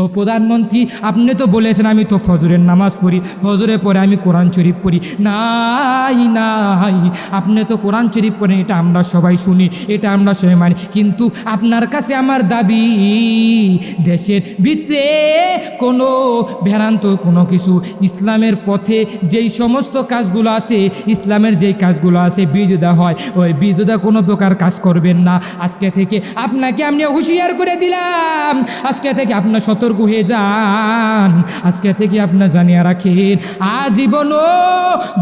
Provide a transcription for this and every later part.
ও প্রধানমন্ত্রী, আপনি তো বলেছেন আমি তো ফজরের নামাজ পড়ি, ফজরের পরে আমি কোরআন শরীফ পড়ি। নাই নাই, আপনি তো কোরআন শরীফ পড়েন, এটা আমরা সবাই শুনি, এটা আমরা সবাই মানি। কিন্তু আপনার কাছে আমার দাবি, দেশের ভিতরে কোনো ভ্যারান্ত কোনো কিছু, ইসলামের পথে যেই সমস্ত কাজগুলো আছে, ইসলামের যেই কাজগুলো আছে বিরোধা হয়, ওই বিরোধা কোনো প্রকার কাজ করবেন না। আজকে থেকে আপনাকে আমি হুঁশিয়ার করে দিলাম। আজকে থেকে আপনার সতর্ক হয়ে যান। আজকে থেকে আপনার জানিয়ে রাখেন, আজীবনও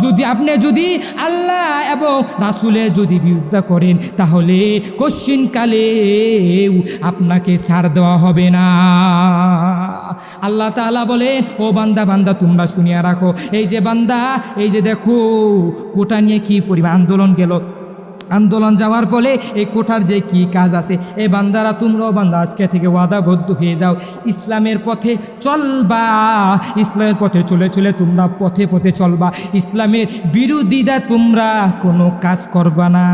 যদি আপনি যদি আল্লাহ এবং রাসুলের যদি বিরুদ্ধা করেন, তাহলে কশ্চিনকালে আপনাকে ছাড় দেওয়া হবে না। আল্লাহ তাআলা বলেন, ও বান্দা বান্দা, তোমরা শুনিয়া রাখো। এই যে বান্দা, এই যে দেখো, কোটা নিয়ে কি পরিমাণ আন্দোলন গেল? আন্দোলন যাওয়ার ফলে এই কোঠার যে কি কাজ আছে এই বান্দারা তোমরাও বান্দা, আজকে থেকে ওয়াদাবদ্ধ হয়ে যাও। ইসলামের পথে চলবা, ইসলামের পথে চলে চলে তোমরা পথে পথে চলবা। ইসলামের বিরোধীরা তোমরা কোনো কাজ করবা না।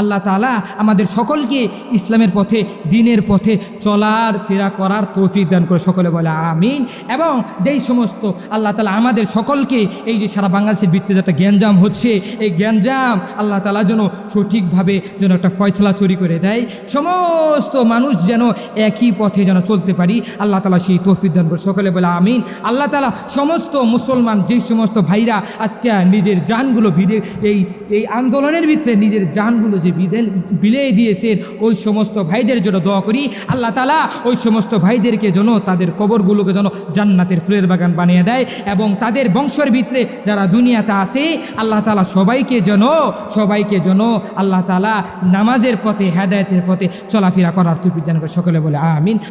আল্লাহ তালা আমাদের সকলকে ইসলামের পথে, দিনের পথে চলার, ফেরা করার তৌফিক দান করে সকলে বলে আমিন। এবং যেই সমস্ত আল্লাহ তালা আমাদের সকলকে এই যে সারা বাংলাদেশের ভিত্তিতে একটা জ্ঞানজাম হচ্ছে, এই জ্ঞানজাম আল্লাহ তালা যেন সঠিকভাবে যেন একটা ফয়সলা চুরি করে দেয়। সমস্ত মানুষ যেন একই পথে যেন চলতে পারি, আল্লাহ তালা সেই তৌফিক দান করে সকলে বলে আমিন। আল্লাহ তালা সমস্ত মুসলমান, যেই সমস্ত ভাইরা আজকে নিজের জানগুলো ভিড়ে, এই এই আন্দোলনের ভিতরে নিজের জানগুলো যে বিদে বিলিয়ে দিয়েছেন, ওই সমস্ত ভাইদের জন্য দোয়া করি। আল্লাহ তালা ওই সমস্ত ভাইদেরকে যেন তাদের কবরগুলোকে যেন জান্নাতের ফুলের বাগান বানিয়ে দেয় এবং তাদের বংশের ভিতরে যারা দুনিয়াতে আছে, আল্লাহ তালা সবাইকে যেন সবাইকে যেন আল্লাহ তালা নামাজের পথে, হেদায়তের পথে চলাফেরা করার তুপিদান সকলে বলে আমিন।